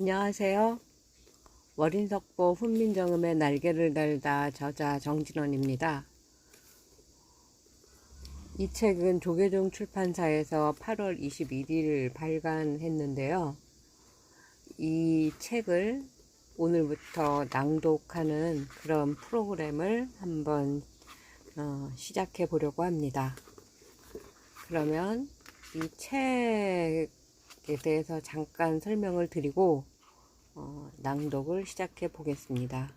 안녕하세요. 월인석보 훈민정음의 날개를 달다 저자 정진원입니다. 이 책은 조계종 출판사에서 8월 21일 발간했는데요. 이 책을 오늘부터 낭독하는 그런 프로그램을 한번 어, 시작해 보려고 합니다. 그러면 이 책에 대해서 잠깐 설명을 드리고 어, 낭독을 시작해 보겠습니다.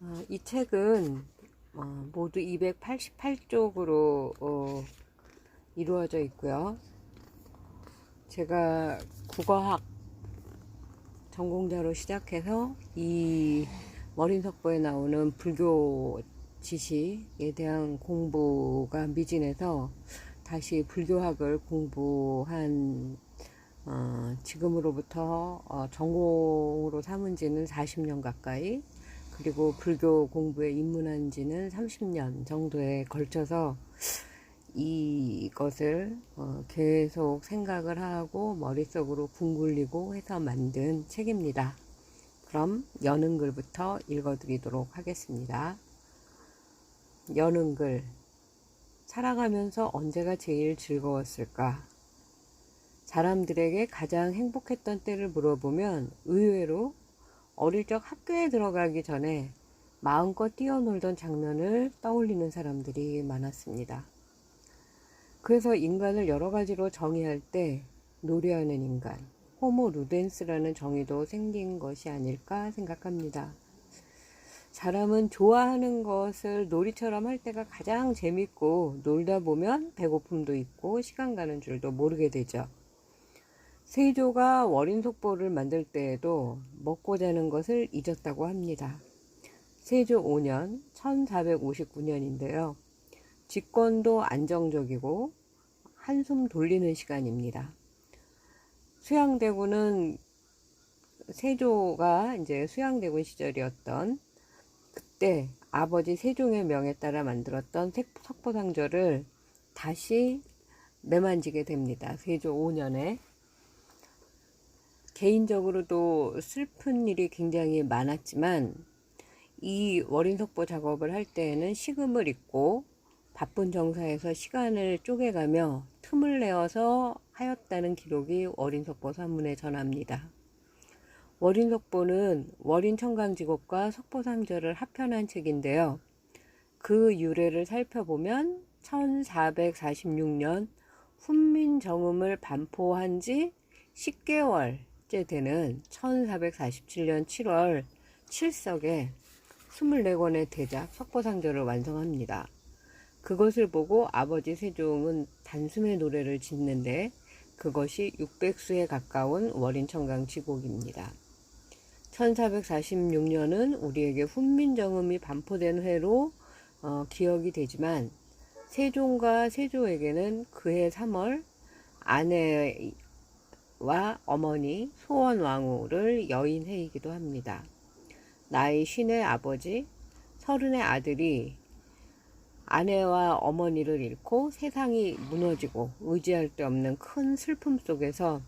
어, 이 책은 어, 모두 288쪽으로 어, 이루어져 있고요. 제가 국어학 전공자로 시작해서 이 머린석보에 나오는 불교 지식에 대한 공부가 미진해서 다시 불교학을 공부한 어, 지금으로부터 어, 전공으로 삼은 지는 40년 가까이 그리고 불교 공부에 입문한 지는 30년 정도에 걸쳐서 이것을 어, 계속 생각을 하고 머릿속으로 궁굴리고 해서 만든 책입니다. 그럼 여는 글부터 읽어드리도록 하겠습니다. 여는 글 살아가면서 언제가 제일 즐거웠을까? 사람들에게 가장 행복했던 때를 물어보면 의외로 어릴 적 학교에 들어가기 전에 마음껏 뛰어놀던 장면을 떠올리는 사람들이 많았습니다. 그래서 인간을 여러 가지로 정의할 때 노래하는 인간, 호모 루덴스라는 정의도 생긴 것이 아닐까 생각합니다. 사람은 좋아하는 것을 놀이처럼 할 때가 가장 재밌고 놀다 보면 배고픔도 있고 시간 가는 줄도 모르게 되죠. 세조가 월인속보를 만들 때에도 먹고 자는 것을 잊었다고 합니다. 세조 5년 1459년인데요. 집권도 안정적이고 한숨 돌리는 시간입니다. 수양대군은 세조가 이제 수양대군 시절이었던 그때 아버지 세종의 명에 따라 만들었던 석보상절을 다시 매만지게 됩니다. 세조 5년에 개인적으로도 슬픈 일이 굉장히 많았지만 이 월인석보 작업을 할 때에는 식음을 잊고 바쁜 정사에서 시간을 쪼개가며 틈을 내어서 하였다는 기록이 월인석보 산문에 전합니다. 월인석보는 월인청강지곡과 석보상절을 합편한 책인데요. 그 유래를 살펴보면 1446년 훈민정음을 반포한 지 10개월 째 되는 1447년 7월 7석에 24권의 대작 석보상절을 완성합니다. 그것을 보고 아버지 세종은 단숨에 노래를 짓는데 그것이 600수에 가까운 월인청강 지곡입니다. 1446년은 우리에게 훈민정음이 반포된 해로 어, 기억이 되지만 세종과 세조에게는 그해 3월 아내 와 어머니 소원왕후를 여인해이기도 합니다. 나이 쉰의 아버지, 서른의 아들이 아내와 어머니를 잃고 세상이 무너지고 의지할 데 없는 큰 슬픔 속에서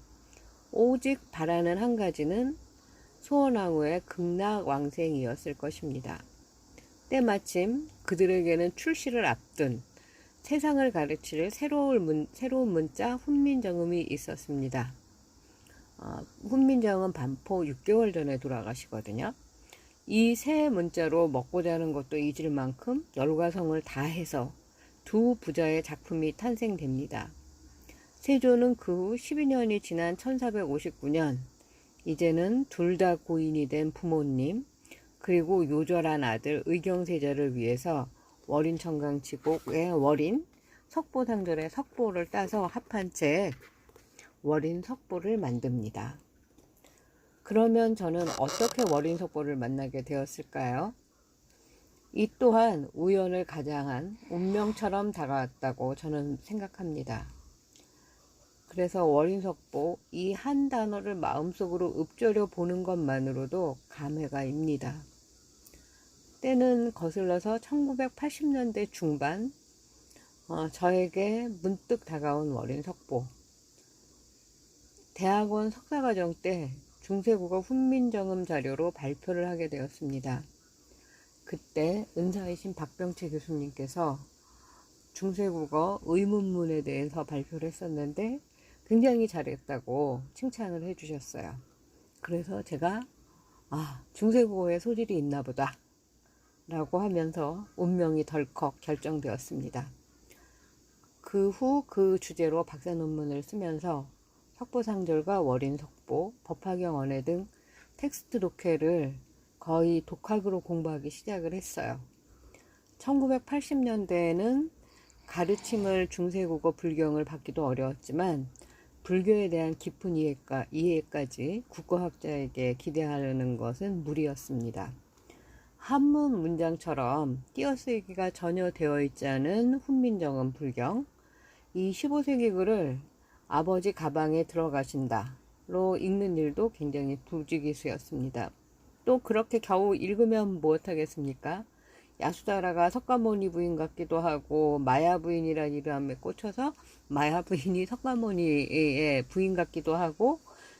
오직 바라는 한 가지는 소원왕후의 극락왕생이었을 것입니다. 때마침 그들에게는 출시를 앞둔 세상을 가르칠 새로운, 문, 새로운 문자 훈민정음이 있었습니다. 어, 훈민정음 반포 6개월 전에 돌아가시거든요. 이새 문자로 먹고 자는 것도 잊을 만큼 열과성을 다해서 두 부자의 작품이 탄생됩니다. 세조는 그 후 12년이 지난 1459년 이제는 둘 다 고인이 된 부모님 그리고 요절한 아들 의경세자를 위해서 월인 청강 지곡의 월인 석보상절의 석보를 따서 합한 책 월인 석보를 만듭니다. 그러면 저는 어떻게 월인 석보를 만나게 되었을까요? 이 또한 우연을 가장한 운명처럼 다가왔다고 저는 생각합니다. 그래서 월인석보 이 한 단어를 마음속으로 읊조려 보는 것만으로도 감회가 입니다. 때는 거슬러서 1980년대 중반 어, 저에게 문득 다가온 월인석보 대학원 석사과정 때 중세국어 훈민정음 자료로 발표를 하게 되었습니다. 그때 은사이신 박병채 교수님께서 중세국어 의문문에 대해서 발표를 했었는데 굉장히 잘했다고 칭찬을 해주셨어요. 그래서 제가 아 중세국어에 소질이 있나 보다 라고 하면서 운명이 덜컥 결정되었습니다. 그 후그 주제로 박사 논문을 쓰면서 석보상절과 월인석보, 언해 등 텍스트 독해를 거의 독학으로 공부하기 시작을 했어요. 1980년대에는 가르침을 중세국어 불경을 받기도 어려웠지만 불교에 대한 깊은 이해가, 이해까지 국어학자에게 기대하려는 것은 무리였습니다. 한문 문장처럼 띄어쓰기가 전혀 되어 있지 않은 훈민정음 불경, 이 15세기 글을 아버지 가방에 들어가신다 로 읽는 일도 굉장히 부지기수였습니다. 또 그렇게 겨우 읽으면 무엇하겠습니까? 야수다라가 석가모니 부인 같기도 하고 마야 부인이라는 이름에 꽂혀서 마야 부인이 석가모니의 부인 같기도 하고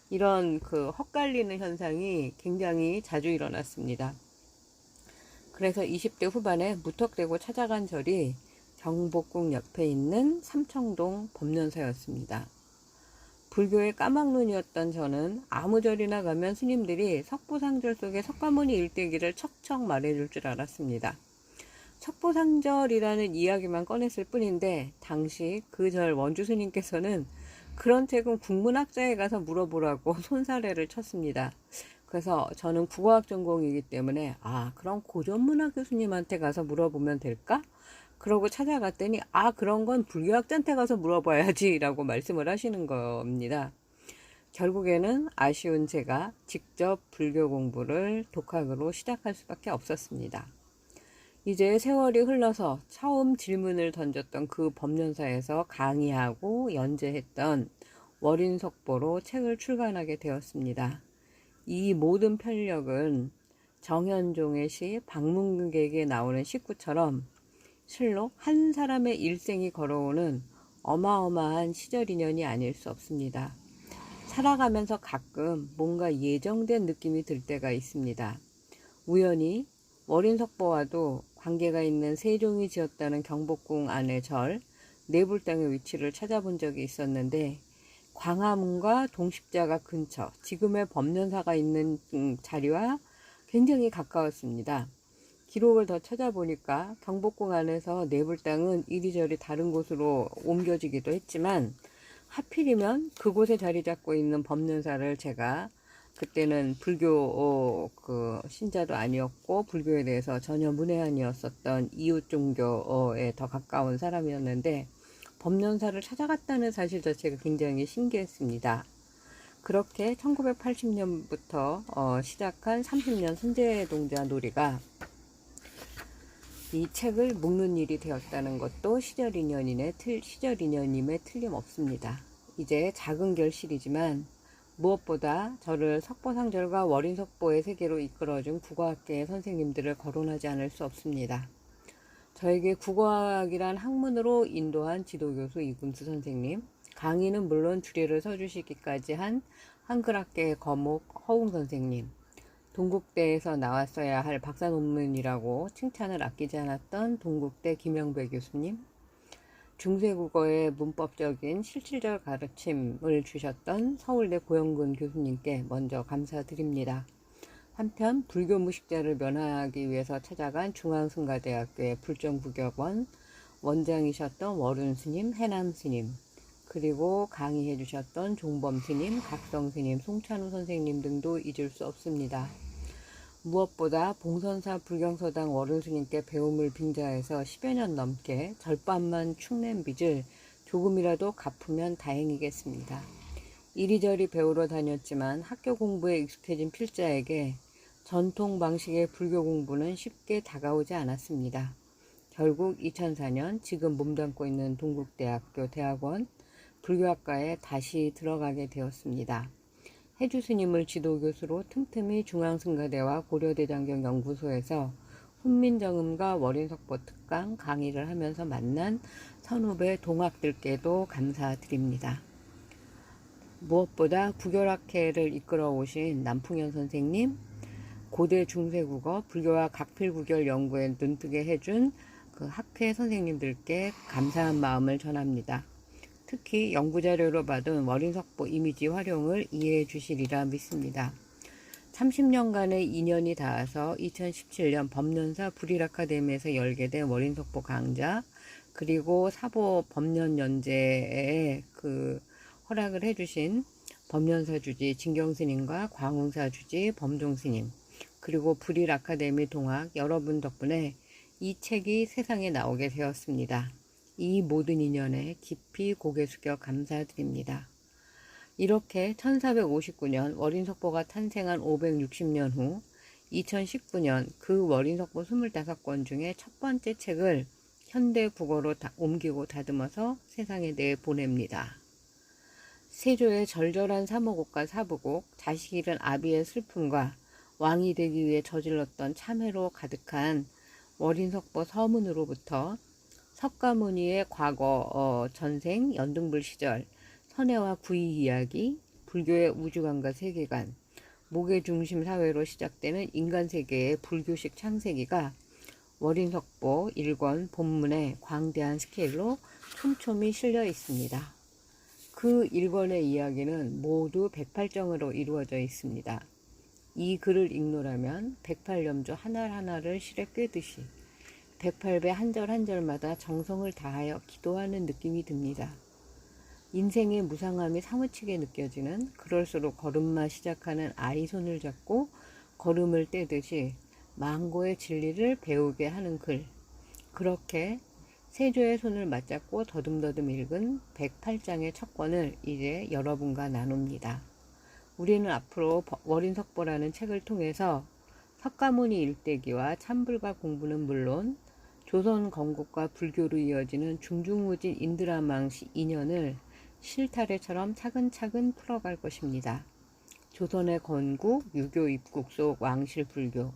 이런 그 헛갈리는 현상이 굉장히 자주 일어났습니다. 그래서 20대 후반에 무턱대고 찾아간 절이 경복궁 옆에 있는 삼청동 법련사였습니다. 불교의 까막눈이었던 저는 아무 절이나 가면 스님들이 석보상절 속에 석가모니 일대기를 척척 말해줄 줄 알았습니다. 척보상절이라는 이야기만 꺼냈을 뿐인데 당시 그 절 원주 스님께서는 그런 책은 국문학자에 가서 물어보라고 손사래를 쳤습니다. 그래서 저는 국어학 전공이기 때문에 아 그럼 고전문학 교수님한테 가서 물어보면 될까? 그러고 찾아갔더니 아 그런 건 불교학자한테 가서 물어봐야지라고 말씀을 하시는 겁니다. 결국에는 아쉬운 제가 직접 불교 공부를 독학으로 시작할 수밖에 없었습니다. 이제 세월이 흘러서 처음 질문을 던졌던 그 법련사에서 강의하고 연재했던 월인석보로 책을 출간하게 되었습니다. 이 모든 편력은 정현종의 시 박문객에 나오는 식구처럼 실로 한 사람의 일생이 걸어오는 어마어마한 시절 인연이 아닐 수 없습니다. 살아가면서 가끔 뭔가 예정된 느낌이 들 때가 있습니다. 우연히 월인석보와도 관계가 있는 세종이 지었다는 경복궁 안의 절, 내불당의 위치를 찾아본 적이 있었는데 광화문과 동십자가 근처, 지금의 법련사가 있는 음, 자리와 굉장히 가까웠습니다. 기록을 더 찾아보니까 경복궁 안에서 내불당은 이리저리 다른 곳으로 옮겨지기도 했지만 하필이면 그곳에 자리 잡고 있는 법련사를 제가 그때는 불교 어, 그 신자도 아니었고 불교에 대해서 전혀 문외한이었었던 이웃 종교에 더 가까운 사람이었는데 법련사를 찾아갔다는 사실 자체가 굉장히 신기했습니다. 그렇게 1980년부터 어, 시작한 30년 선제동자 놀이가 이 책을 묶는 일이 되었다는 것도 시절 인연인의 틀, 시절 인연임에 틀림없습니다. 이제 작은 결실이지만 무엇보다 저를 석보상절과 월인석보의 세계로 이끌어준 국어학계의 선생님들을 거론하지 않을 수 없습니다. 저에게 국어학이란 학문으로 인도한 지도교수 이군수 선생님, 강의는 물론 주례를 서주시기까지 한 한글학계의 거목 허웅 선생님, 동국대에서 나왔어야 할 박사 논문이라고 칭찬을 아끼지 않았던 동국대 김영배 교수님, 중세국어의 문법적인 실질적 가르침을 주셨던 서울대 고영근 교수님께 먼저 감사드립니다. 한편 불교 무식자를 면하기 위해서 찾아간 중앙승가대학교의 불정부격원 원장이셨던 월운 스님, 해남 스님, 그리고 강의해 주셨던 종범 스님, 각성 스님, 송찬우 선생님 등도 잊을 수 없습니다. 무엇보다 봉선사 불경서당 월운 스님께 배움을 빙자해서 10여 년 넘게 절반만 축낸 빚을 조금이라도 갚으면 다행이겠습니다. 이리저리 배우러 다녔지만 학교 공부에 익숙해진 필자에게 전통 방식의 불교 공부는 쉽게 다가오지 않았습니다. 결국 2004년 지금 몸담고 있는 동국대학교 대학원 불교학과에 다시 들어가게 되었습니다. 해주 스님을 지도교수로 틈틈이 중앙승가대와 고려대장경 연구소에서 훈민정음과 월인석보 특강 강의를 하면서 만난 선후배 동학들께도 감사드립니다. 무엇보다 구결학회를 이끌어 오신 남풍현 선생님, 고대 중세국어 불교와 각필구결 연구에 눈뜨게 해준 그 학회 선생님들께 감사한 마음을 전합니다. 특히 연구자료로 받은 월인석보 이미지 활용을 이해해 주시리라 믿습니다. 30년간의 인연이 닿아서 2017년 법년사 불일 아카데미에서 열게 된 월인석보 강좌 그리고 사보 법년연재에 그 허락을 해주신 법년사 주지 진경스님과 광웅사 주지 범종스님 그리고 불일 아카데미 동학 여러분 덕분에 이 책이 세상에 나오게 되었습니다. 이 모든 인연에 깊이 고개 숙여 감사드립니다. 이렇게 1459년 월인석보가 탄생한 560년 후 2019년 그 월인석보 25권 중에 첫 번째 책을 현대 국어로 다 옮기고 다듬어서 세상에 내보냅니다. 세조의 절절한 사모곡과 사부곡, 자식 잃은 아비의 슬픔과 왕이 되기 위해 저질렀던 참회로 가득한 월인석보 서문으로부터 석가모니의 과거 어, 전생 연등불 시절 선해와 구이 이야기, 불교의 우주관과 세계관, 목의 중심 사회로 시작되는 인간 세계의 불교식 창세기가 월인석보 1권 본문에 광대한 스케일로 촘촘히 실려 있습니다. 그 1권의 이야기는 모두 108정으로 이루어져 있습니다. 이 글을 읽노라면 108염조 하나하나를 실에 꿰듯이 108배 한 절 한 절마다 정성을 다하여 기도하는 느낌이 듭니다. 인생의 무상함이 사무치게 느껴지는 그럴수록 걸음마 시작하는 아이 손을 잡고 걸음을 떼듯이 망고의 진리를 배우게 하는 글. 그렇게 세조의 손을 맞잡고 더듬더듬 읽은 108장의 첫 권을 이제 여러분과 나눕니다. 우리는 앞으로 월인석보라는 책을 통해서 석가모니 일대기와 참불과 공부는 물론 조선 건국과 불교로 이어지는 중중무진 인드라망시 인연을 실타래처럼 차근차근 풀어갈 것입니다. 조선의 건국, 유교 입국 속 왕실 불교,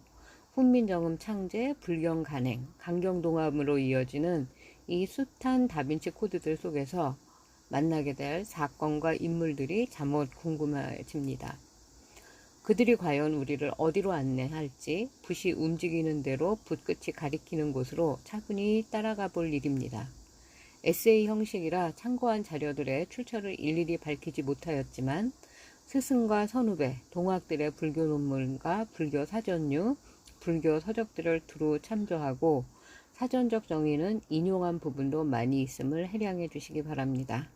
훈민정음 창제, 불경 간행, 강경동합으로 이어지는 이 숱한 다빈치 코드들 속에서 만나게 될 사건과 인물들이 잠옷 궁금해집니다. 그들이 과연 우리를 어디로 안내할지 붓이 움직이는 대로 붓끝이 가리키는 곳으로 차분히 따라가 볼 일입니다. 에세이 형식이라 참고한 자료들의 출처를 일일이 밝히지 못하였지만 스승과 선후배, 동학들의 불교 논문과 불교 사전류, 불교 서적들을 두루 참조하고 사전적 정의는 인용한 부분도 많이 있음을 해량해 주시기 바랍니다.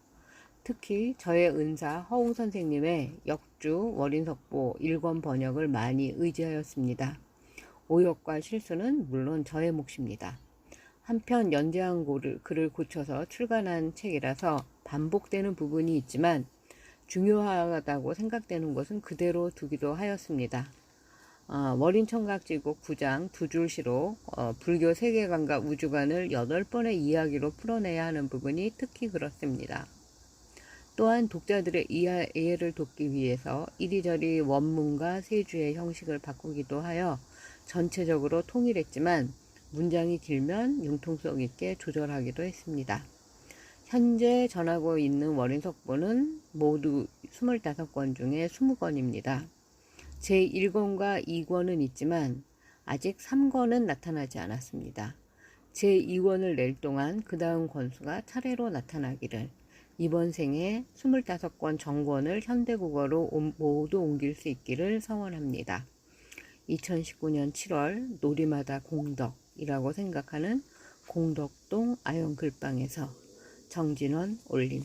특히 저의 은사 허웅 선생님의 역주 월인석보 일권 번역을 많이 의지하였습니다. 오역과 실수는 물론 저의 몫입니다. 한편 연재한 글을 고쳐서 출간한 책이라서 반복되는 부분이 있지만 중요하다고 생각되는 것은 그대로 두기도 하였습니다. 어, 월인청각지곡 9장 두 줄시로 어, 불교 세계관과 우주관을 8번의 이야기로 풀어내야 하는 부분이 특히 그렇습니다. 또한 독자들의 이해를 돕기 위해서 이리저리 원문과 세주의 형식을 바꾸기도 하여 전체적으로 통일했지만 문장이 길면 융통성 있게 조절하기도 했습니다. 현재 전하고 있는 월인석보는 모두 25권 중에 20권입니다. 제1권과 2권은 있지만 아직 3권은 나타나지 않았습니다. 제2권을 낼 동안 그 다음 권수가 차례로 나타나기를 이번 생에 25권 정권을 현대국어로 모두 옮길 수 있기를 서원합니다. 2019년 7월 놀이마다 공덕이라고 생각하는 공덕동 아영 글방에서 정진원 올림